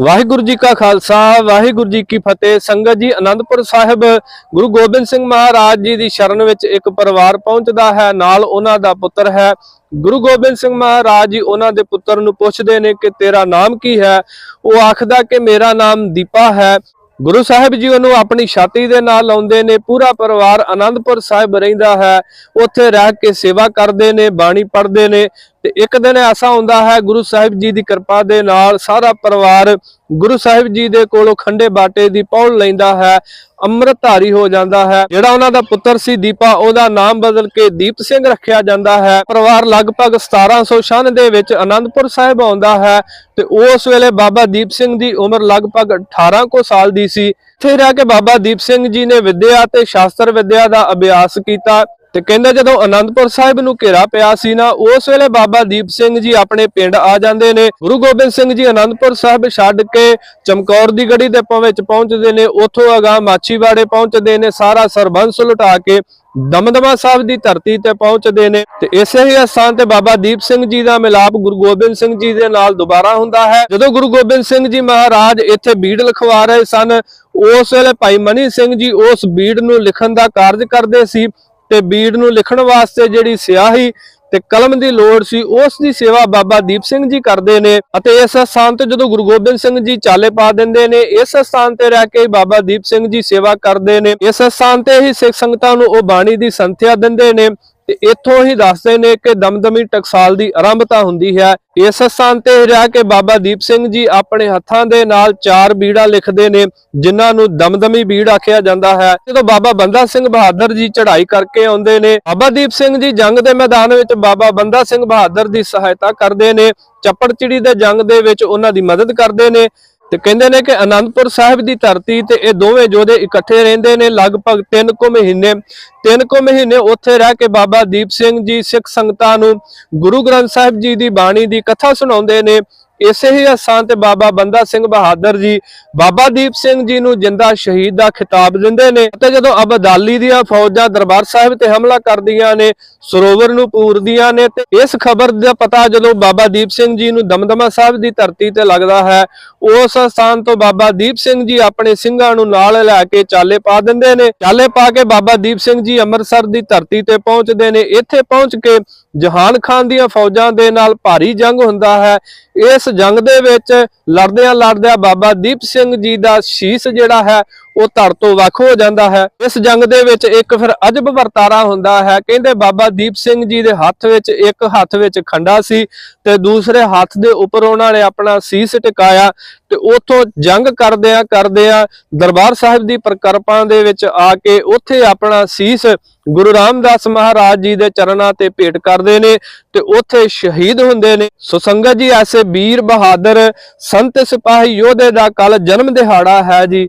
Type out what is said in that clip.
ਵਾਹਿਗੁਰੂ ਜੀ ਕਾ ਖਾਲਸਾ, ਵਾਹਿਗੁਰੂ ਜੀ ਕੀ ਫਤਿਹ। ਸੰਗਤ ਜੀ ਆਨੰਦਪੁਰ ਸਾਹਿਬ, ਗੁਰੂ ਗੋਬਿੰਦ ਸਿੰਘ ਮਹਾਰਾਜ ਜੀ ਦੀ ਸ਼ਰਨ ਵਿੱਚ ਇੱਕ ਪਰਿਵਾਰ ਪਹੁੰਚਦਾ ਹੈ, ਨਾਲ ਉਹਨਾਂ ਦਾ ਪੁੱਤਰ ਹੈ। ਗੁਰੂ ਗੋਬਿੰਦ ਸਿੰਘ ਮਹਾਰਾਜ ਜੀ ਉਹਨਾਂ ਦੇ ਪੁੱਤਰ ਨੂੰ ਪੁੱਛਦੇ ਨੇ ਕਿ ਤੇਰਾ ਨਾਮ ਕੀ ਹੈ? ਉਹ ਆਖਦਾ ਕਿ ਮੇਰਾ ਨਾਮ ਦੀਪਾ ਹੈ। ਗੁਰੂ ਸਾਹਿਬ ਜੀ ਉਹਨੂੰ ਆਪਣੀ ਛਾਤੀ ਦੇ ਨਾਲ ਲਾਉਂਦੇ ਨੇ, ਪੂਰਾ ਪਰਿਵਾਰ ਆਨੰਦਪੁਰ ਸਾਹਿਬ ਰਹਿੰਦਾ ਹੈ। ਉੱਥੇ ਰਹਿ ਕੇ ਸੇਵਾ ਕਰਦੇ ਨੇ, ਬਾਣੀ ਪੜ੍ਹਦੇ ਨੇ। ਤੇ ਇੱਕ ਦਿਨ ਐਸਾ ਹੁੰਦਾ ਹੈ, ਗੁਰੂ ਸਾਹਿਬ ਜੀ ਦੀ ਕਿਰਪਾ ਦੇ ਨਾਲ ਸਾਰਾ ਪਰਿਵਾਰ ਗੁਰੂ ਸਾਹਿਬ ਜੀ ਦੇ ਕੋਲੋਂ ਖੰਡੇ ਬਾਟੇ ਦੀ ਪੌੜ ਲੈਂਦਾ ਹੈ, ਅੰਮ੍ਰਿਤਧਾਰੀ ਹੋ ਜਾਂਦਾ ਹੈ। ਜਿਹੜਾ ਉਹਨਾਂ ਦਾ ਪੁੱਤਰ ਸੀ ਦੀਪਾ, ਉਹਦਾ ਨਾਮ ਬਦਲ ਕੇ ਦੀਪ ਸਿੰਘ ਰੱਖਿਆ ਜਾਂਦਾ ਹੈ। ਪਰਿਵਾਰ ਲਗਭਗ 1796 ਦੇ ਵਿੱਚ ਅਨੰਦਪੁਰ ਸਾਹਿਬ ਆਉਂਦਾ ਹੈ ਤੇ ਉਸ ਵੇਲੇ ਬਾਬਾ ਦੀਪ ਸਿੰਘ ਦੀ ਉਮਰ ਲਗਭਗ 18 ਕੋ ਸਾਲ ਦੀ ਸੀ। ਇੱਥੇ ਰਹਿ ਕੇ ਬਾਬਾ ਦੀਪ ਸਿੰਘ ਜੀ ਨੇ ਵਿਦਿਆ ਤੇ ਸ਼ਾਸਤਰ ਵਿਦਿਆ ਦਾ ਅਭਿਆਸ ਕੀਤਾ। ਤੇ ਕਹਿੰਦੇ ਜਦੋਂ ਆਨੰਦਪੁਰ ਸਾਹਿਬ ਨੂੰ ਘੇਰਾ ਪਿਆ ਸੀ ਨਾ, ਉਸ ਵੇਲੇ ਬਾਬਾ ਦੀਪ ਸਿੰਘ ਜੀ ਆਪਣੇ ਪਿੰਡ ਆ ਜਾਂਦੇ ਨੇ। ਗੁਰੂ ਗੋਬਿੰਦ ਸਿੰਘ ਜੀ ਆਨੰਦਪੁਰ ਸਾਹਿਬ ਛੱਡ ਕੇ ਚਮਕੌਰ ਦੀ ਗੜੀ ਦੇ ਵਿੱਚ ਪਹੁੰਚਦੇ ਨੇ। ਉੱਥੋਂ ਅਗਾ ਮਾਛੀਵਾੜੇ ਪਹੁੰਚਦੇ ਨੇ। ਸਾਰਾ ਸਰਬੰਸ ਲੁਟਾ ਕੇ ਦਮਦਮਾ ਸਾਹਿਬ ਦੀ ਧਰਤੀ ਤੇ ਪਹੁੰਚਦੇ ਨੇ। ਤੇ ਇਸੇ ਹੀ ਸਥਾਨ ਤੇ ਬਾਬਾ ਦੀਪ ਸਿੰਘ ਜੀ ਦਾ ਮਿਲਾਪ ਗੁਰੂ ਗੋਬਿੰਦ ਸਿੰਘ ਜੀ ਦੇ ਨਾਲ ਦੁਬਾਰਾ ਹੁੰਦਾ ਹੈ। ਜਦੋਂ ਗੁਰੂ ਗੋਬਿੰਦ ਸਿੰਘ ਜੀ ਮਹਾਰਾਜ ਇੱਥੇ ਬੀੜ ਲਿਖਵਾ ਰਹੇ ਸਨ, ਉਸ ਵੇਲੇ ਭਾਈ ਮਨੀ ਸਿੰਘ ਜੀ ਉਸ ਬੀੜ ਨੂੰ ਲਿਖਣ ਦਾ ਕਾਰਜ ਕਰਦੇ ਸੀ। ਤੇ ਬੀੜ ਨੂੰ ਲਿਖਣ ਵਾਸਤੇ ਜਿਹੜੀ ਸਿਆਹੀ ਤੇ ਕਲਮ ਦੀ ਲੋੜ ਸੀ, ਉਸ ਦੀ ਸੇਵਾ ਬਾਬਾ ਦੀਪ ਸਿੰਘ ਜੀ ਕਰਦੇ ਨੇ ਅਤੇ ਇਸ ਸਥਾਨ ਤੇ ਜਦੋਂ ਗੁਰੂ ਗੋਬਿੰਦ ਸਿੰਘ ਜੀ ਚਾਲੇ ਪਾ ਦਿੰਦੇ ਨੇ, ਇਸ ਸਥਾਨ ਤੇ ਰਹਿ ਕੇ ਬਾਬਾ ਦੀਪ ਸਿੰਘ ਜੀ ਸੇਵਾ ਕਰਦੇ ਨੇ, ਇਸ ਸਥਾਨ ਤੇ ਹੀ ਸਿੱਖ ਸੰਗਤਾਂ ਨੂੰ ਉਹ ਬਾਣੀ ਦੀ ਸੰਥਿਆ ਦਿੰਦੇ ਨੇ ਤੇ ਇੱਥੋਂ ਹੀ ਦੱਸਦੇ ਨੇ ਕਿ ਦਮਦਮੀ ਟਕਸਾਲ ਦੀ ਆਰੰਭਤਾ ਹੁੰਦੀ ਹੈ। ਇਸ ਸਥਾਨ ਤੇ ਰਹਿ ਕੇ ਬਾਬਾ ਦੀਪ ਸਿੰਘ ਜੀ ਆਪਣੇ ਹੱਥਾਂ ਦੇ ਨਾਲ ਚਾਰ ਬੀੜਾ ਲਿਖਦੇ ਨੇ, ਜਿਨ੍ਹਾਂ ਨੂੰ ਦਮਦਮੀ ਬੀੜ ਆਖਿਆ ਜਾਂਦਾ ਹੈ। ਜਦੋਂ ਬਾਬਾ ਬੰਦਾ ਸਿੰਘ ਬਹਾਦਰ ਜੀ ਚੜ੍ਹਾਈ ਕਰਕੇ ਆਉਂਦੇ ਨੇ, ਬਾਬਾ ਦੀਪ ਸਿੰਘ ਜੀ ਜੰਗ ਦੇ ਮੈਦਾਨ ਵਿੱਚ ਬਾਬਾ ਬੰਦਾ ਸਿੰਘ ਬਹਾਦਰ ਦੀ ਸਹਾਇਤਾ ਕਰਦੇ ਨੇ ਚੱਪੜਚਿੜੀ ਦੇ ਜੰਗ ਦੇ ਵਿੱਚ ਉਹਨਾਂ ਦੀ ਮਦਦ ਕਰਦੇ ਨੇ। ਤੇ ਕਹਿੰਦੇ ਨੇ ਕਿ ਅਨੰਦਪੁਰ ਸਾਹਿਬ ਦੀ ਧਰਤੀ ਤੇ ਇਹ ਦੋਵੇਂ ਯੋਧੇ ਇਕੱਠੇ ਰਹਿੰਦੇ ਨੇ, ਲਗਭਗ 3 ਕੁ ਮਹੀਨੇ। 3 ਕੁ ਮਹੀਨੇ ਉੱਥੇ ਰਹਿ ਕੇ ਬਾਬਾ ਦੀਪ ਸਿੰਘ ਜੀ ਸਿੱਖ ਸੰਗਤਾਂ ਨੂੰ ਗੁਰੂ ਗ੍ਰੰਥ ਸਾਹਿਬ ਜੀ ਦੀ ਬਾਣੀ ਦੀ ਕਥਾ ਸੁਣਾਉਂਦੇ ਨੇ। ਇਸੇ ਹੀ ਅਸਾਂ ਤੇ ਬਾਬਾ ਬੰਦਾ ਸਿੰਘ ਬਹਾਦਰ ਜੀ, ਬਾਬਾ ਦੀਪ ਸਿੰਘ ਜੀ ਨੂੰ ਜਿੰਦਾ ਸ਼ਹੀਦ ਦਾ ਖਿਤਾਬ ਦਿੰਦੇ ਨੇ। ਤੇ ਜਦੋਂ ਅਬਦਾਲੀ ਦੀਆਂ ਫੌਜਾਂ ਦਰਬਾਰ ਸਾਹਿਬ ਤੇ ਹਮਲਾ ਕਰਦੀਆਂ ਨੇ, ਸਰੋਵਰ ਨੂੰ ਪੂਰਦੀਆਂ ਨੇ, ਤੇ ਇਸ ਖਬਰ ਦਾ ਪਤਾ ਜਦੋਂ ਬਾਬਾ ਦੀਪ ਸਿੰਘ ਜੀ ਨੂੰ ਦਮਦਮਾ ਸਾਹਿਬ ਦੀ ਧਰਤੀ ਤੇ ਲੱਗਦਾ ਹੈ, ਉਸ ਸਥਾਨ ਤੋਂ ਬਾਬਾ ਦੀਪ ਸਿੰਘ ਜੀ ਆਪਣੇ ਸਿੰਘਾਂ ਨੂੰ ਨਾਲ ਲੈ ਕੇ ਚਾਲੇ ਪਾ ਦਿੰਦੇ ਨੇ। ਚਾਲੇ ਪਾ ਕੇ ਬਾਬਾ ਦੀਪ ਸਿੰਘ ਜੀ ਅੰਮ੍ਰਿਤਸਰ ਦੀ ਧਰਤੀ ਤੇ ਪਹੁੰਚਦੇ ਨੇ। ਇੱਥੇ ਪਹੁੰਚ ਕੇ ਜਹਾਨ ਖਾਨ ਦੀਆਂ ਫੌਜਾਂ ਦੇ ਨਾਲ ਭਾਰੀ ਜੰਗ ਹੁੰਦਾ ਹੈ। ਇਸ ਜੰਗ ਦੇ ਵਿੱਚ ਲੜਦਿਆਂ ਲੜਦਿਆਂ ਬਾਬਾ ਦੀਪ ਸਿੰਘ ਜੀ ਦਾ ਸ਼ੀਸ਼ ਜਿਹੜਾ ਹੈ ਉਹ ਧੜ ਤੋਂ ਵੱਖ ਹੋ ਜਾਂਦਾ ਹੈ। ਇਸ ਜੰਗ ਦੇ ਵਿੱਚ ਇੱਕ ਫਿਰ ਅਜਬ ਵਰਤਾਰਾ ਹੁੰਦਾ ਹੈ। ਕਹਿੰਦੇ ਬਾਬਾ ਦੀਪ ਸਿੰਘ ਜੀ ਦੇ ਹੱਥ ਵਿੱਚ ਇੱਕ ਹੱਥ ਵਿੱਚ ਖੰਡਾ ਸੀ ਤੇ ਦੂਸਰੇ ਹੱਥ ਦੇ ਉੱਪਰ ਉਹਨਾਂ ਨੇ ਆਪਣਾ ਸੀਸ ਟਿਕਾਇਆ ਤੇ ਉਥੋਂ ਜੰਗ ਕਰਦਿਆਂ ਕਰਦਿਆਂ ਦਰਬਾਰ ਸਾਹਿਬ ਦੀ ਪ੍ਰਕਰਪਾਂ ਦੇ ਵਿੱਚ ਆ ਕੇ ਉੱਥੇ ਆਪਣਾ ਸੀਸ ਗੁਰੂ ਰਾਮਦਾਸ ਮਹਾਰਾਜ ਜੀ ਦੇ ਚਰਨਾਂ ਤੇ ਭੇਟ ਕਰਦੇ ਨੇ ਤੇ ਉੱਥੇ ਸ਼ਹੀਦ ਹੁੰਦੇ ਨੇ। ਸੁਸੰਗਤ ਜੀ, ਐਸੇ ਵੀਰ ਬਹਾਦਰ, ਸੰਤ ਸਿਪਾਹੀ ਯੋਧੇ ਦਾ ਕੱਲ ਜਨਮ ਦਿਹਾੜਾ ਹੈ ਜੀ।